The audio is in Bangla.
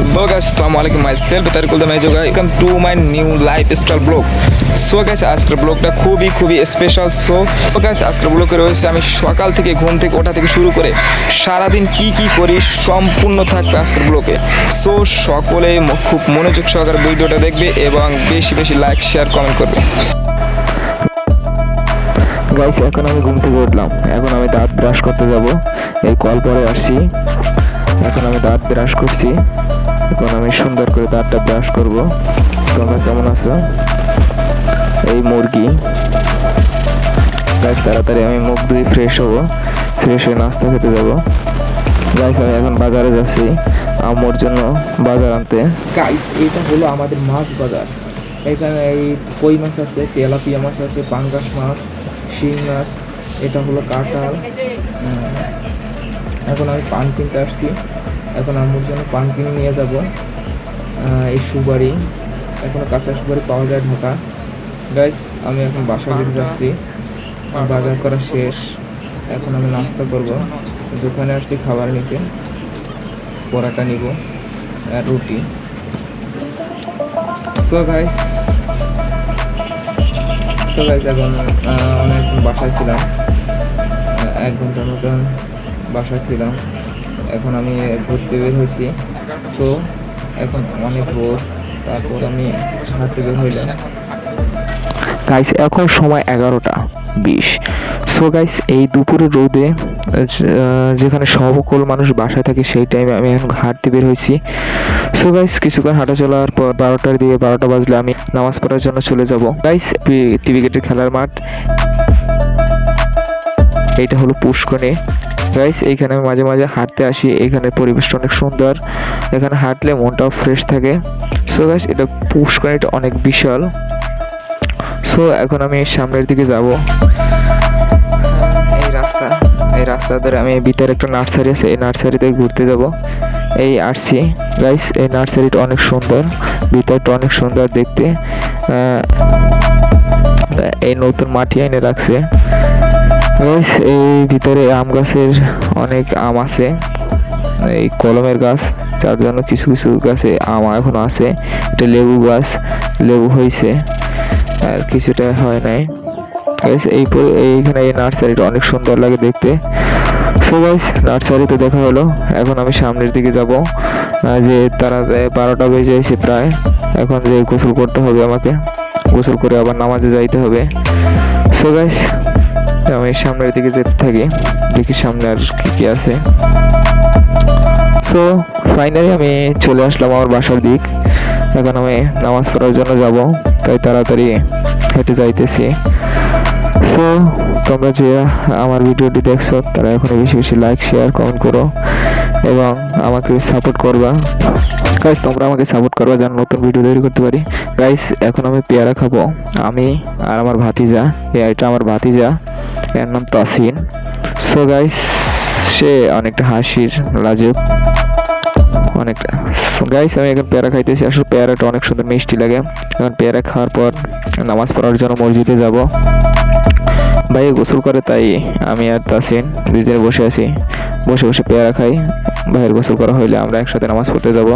হ্যালো গাইস আসসালামু আলাইকুম মাই সেলফ তারিকুল মেজো guy welcome to my new lifestyle blog so guys আজকের ব্লগটা খুবই খুবই স্পেশাল সো গাইস আজকের ব্লগে রয়েছে আমি সকাল থেকে ঘুম থেকে ওঠা থেকে শুরু করে সারাদিন কি কি করি সম্পূর্ণ থাকবে আজকের ব্লগে সো সকলে খুব মনোযোগ সহকারে ভিডিওটা দেখবে এবং বেশি বেশি লাইক শেয়ার কমেন্ট করবে। গাইস এখন আমি ঘুম থেকে উঠলাম। এখন আমি দাঁত ব্রাশ করতে যাব। এই কল পরে আসছি। এখন আমি দাঁত ব্রাশ করছি। এখন আমি সুন্দর করে দাঁতটা ব্রাশ করব। তোমরা কেমন আছো? এই মুরগি। গাইস তাড়াতাড়ি আমি মুখ ধুয়ে ফ্রেশ হব। ফ্রেশ হয়ে নাস্তা খেতে যাব। গাইস আমি এখন বাজারে যাচ্ছি। আম্মুর জন্য বাজার আনতে। গাইস এটা হলো আমাদের মাছ বাজার। এখানে এই কই মাছ আছে? তেলাপিয়া মাছ আছে, পাঙ্গাস মাছ, শিং মাছ, এটা হলো কাঁঠাল। এখন আমি পান কিনতে আসছি। এখন আম্মুর জন্য পান কিনে নিয়ে যাব। এই সুবারি এখনও কাঁচা সুবারি পাওয়া যায় ঢাকা। গাইস আমি এখন বাসা দিতে যাচ্ছি। বাজার করা শেষ। এখন আমি নাস্তা করব। দোকানে আসছি খাবার নিতে। পরাটা নিব আর রুটি। সো গাইস সো গাইস এখন অনেক বাসায় ছিলাম। এক ঘণ্টার মতন বাসায় ছিলাম। এখন আমি ঘুরতে বের হয়েছি। সো এখন অনেক রোদ, তারপর আমি হাঁটতে বের হইলাম। গাইস এখন সময় এগারোটা বিশ। সো গাইস এই দুপুরে রোদে যেখানে সকল মানুষ বাসায় থাকে, সেই টাইমে আমি এখন হাঁটতে বের হয়েছি। সো গাইস কিছুক্ষণ হাঁটা চলার পর বারোটার দিকে বারোটা বাজলে আমি নামাজ পড়ার জন্য চলে যাব। গাইস টিভি গেটের খেলার মাঠ। এইটা হলো পুষ্কনে গাইস এইখানে আমি মাঝে মাঝে হাঁটতে আসি। এখানে পরিবেশটা অনেক সুন্দর। এখানে হাঁটলে মনটাও ফ্রেশ থাকে। সো গাইস এটা পুষ্করিটা অনেক বিশাল। সো এখন আমি সামনের দিকে যাব। এই রাস্তা এই রাস্তা ধরে আমি ভিতরে একটা নার্সারি আছে, এই নার্সারিতে ঘুরতে যাব। এই আসছি গাইস এই নার্সারিটা অনেক সুন্দর। ভিতরটা অনেক সুন্দর দেখতে। এই নতুন মাটি এনে রাখছে। এই ভিতরে আম গাছের অনেক আম আছে। এই কলমের গাছ, তার জন্য কিছু কিছু গাছে আম এখনও আছে। এটা লেবু গাছ, লেবু হয়েছে, আর কিছুটা হয় নাই। গাইস এই এইখানে এই নার্সারিটা অনেক সুন্দর লাগে দেখতে। সো গাইস নার্সারিতে দেখা হলো। এখন আমি সামনের দিকে যাব। যে তারা বারোটা বেজে এসে প্রায়। এখন যে গোসল করতে হবে আমাকে, গোসল করে আবার নামাজে যাইতে হবে। সো গাইস আমি সামনের দিকে যেতে থাকি। দেখি সামনে আর কি কি আছে। সো ফাইনালি আমি চলে আসলাম আমার বাসার দিক। এখন আমি নামাজ পড়ার জন্য যাব, তাই তাড়াতাড়ি হেঁটে যাইতেছি। সো তোমরা যে আমার ভিডিওটি দেখছ, তারা এখন বেশি বেশি লাইক শেয়ার কমেন্ট করো এবং আমাকে সাপোর্ট করবা। গাইস তোমরা আমাকে সাপোর্ট করবা যেন নতুন ভিডিও তৈরি করতে পারি। গাইস এখন আমি পেয়ারা খাব। আমি আর আমার ভাতিজা এটা আমার ভাতিজা। এর নাম তাসিন। সো গাইস সে অনেকটা হাসির লাজুক, অনেকটা। গাইস আমি এখন পেয়ারা খাইতেছি। আসলে পেয়ারাটা অনেক সুন্দর, মিষ্টি লাগে। এখন পেয়ারা খাওয়ার পর নামাজ পড়ার জন্য মসজিদে যাব। ভাই গোসল করে তাই আমি আর তাসিন দুজনে বসে আছি। বসে বসে পেয়ারা খাই। ভাইয়ের গোসল করা হইলে আমরা একসাথে নামাজ পড়তে যাব।